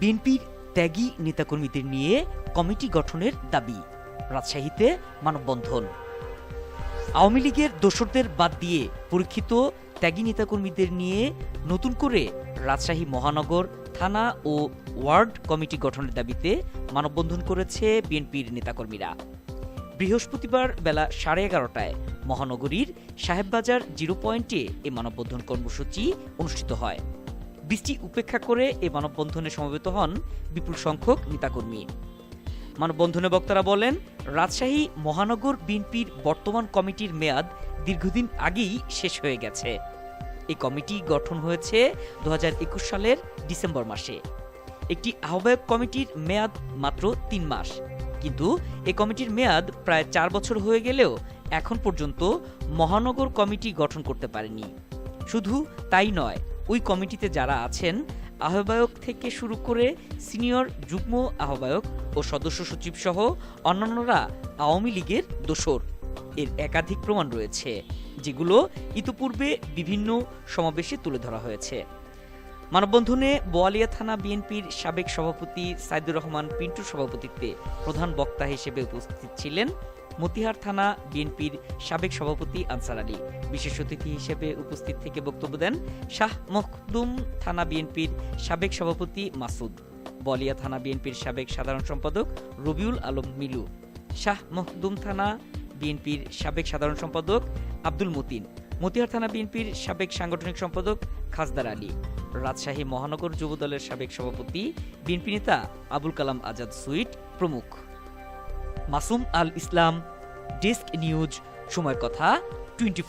বিএনপির ত্যাগী নেতাকর্মীদের নিয়ে কমিটি গঠনের দাবি, রাজশাহীতে মানববন্ধন। আওয়ামী লীগের দোসরদের বাদ দিয়ে পরীক্ষিত ত্যাগী নেতাকর্মীদের নিয়ে নতুন করে রাজশাহী মহানগর, থানা ও ওয়ার্ড কমিটি গঠনের দাবিতে মানববন্ধন করেছে বিএনপির নেতাকর্মীরা। বৃহস্পতিবার বেলা সাড়ে এগারোটায় মহানগরীর সাহেববাজার জিরো পয়েন্টে এই মানববন্ধন কর্মসূচি অনুষ্ঠিত হয়। বৃষ্টি উপেক্ষা করে এ মানববন্ধনে সমবেত হন বিপুল সংখ্যক নেতাকর্মী। মানববন্ধনে বক্তারা বলেন, রাজশাহী মহানগর বিএনপির বর্তমান কমিটির মেয়াদ দীর্ঘদিন আগেই শেষ হয়ে গেছে। এই কমিটি গঠন হয়েছে দু হাজার একুশ সালের ডিসেম্বর মাসে। একটি আহ্বায়ক কমিটির মেয়াদ মাত্র তিন মাস। কিন্তু এই কমিটির মেয়াদ প্রায় চার বছর হয়ে গেলেও এখন পর্যন্ত মহানগর কমিটি গঠন করতে পারেনি। শুধু তাই নয় ওই কমিটিতে যারা আছেন, আহ্বায়ক থেকে শুরু করে সিনিয়র যুগ্ম আহ্বায়ক ও সদস্য সচিব সহ অন্যান্যরা আওয়ামী লীগের দোসর এর একাধিক প্রমাণ রয়েছে, যেগুলো ইতোপূর্বে বিভিন্ন সমাবেশে তুলে ধরা হয়েছে। মানববন্ধনে বোয়ালিয়া থানা বিএনপির সাবেক সভাপতি সাইদুর রহমান পিন্টুর সভাপতিত্বে প্রধান বক্তা হিসেবে উপস্থিত ছিলেন মতিহার থানা বিএনপির সাবেক সভাপতি আনসার আলী। বিশেষ অতিথি হিসেবে উপস্থিত থেকে বক্তব্য দেন শাহ মখদুম থানা বিএনপির সাবেক সভাপতি মাসুদ বলিয়া থানা বিএনপির সাবেক সাধারণ সম্পাদক রবিউল আলম মিলু, শাহ মখদুম থানা বিএনপির সাবেক সাধারণ সম্পাদক আব্দুল মতিন, মতিহার থানা বিএনপির সাবেক সাংগঠনিক সম্পাদক খাসদার আলী। রাজশাহী মহানগর যুবদলের সাবেক সভাপতি বিএনপি নেতা আবুল কালাম আজাদ সুইট প্রমুখ। মাসুম আল ইসলাম, ডেস্ক নিউজ, সময় কথা, টোয়েন্টি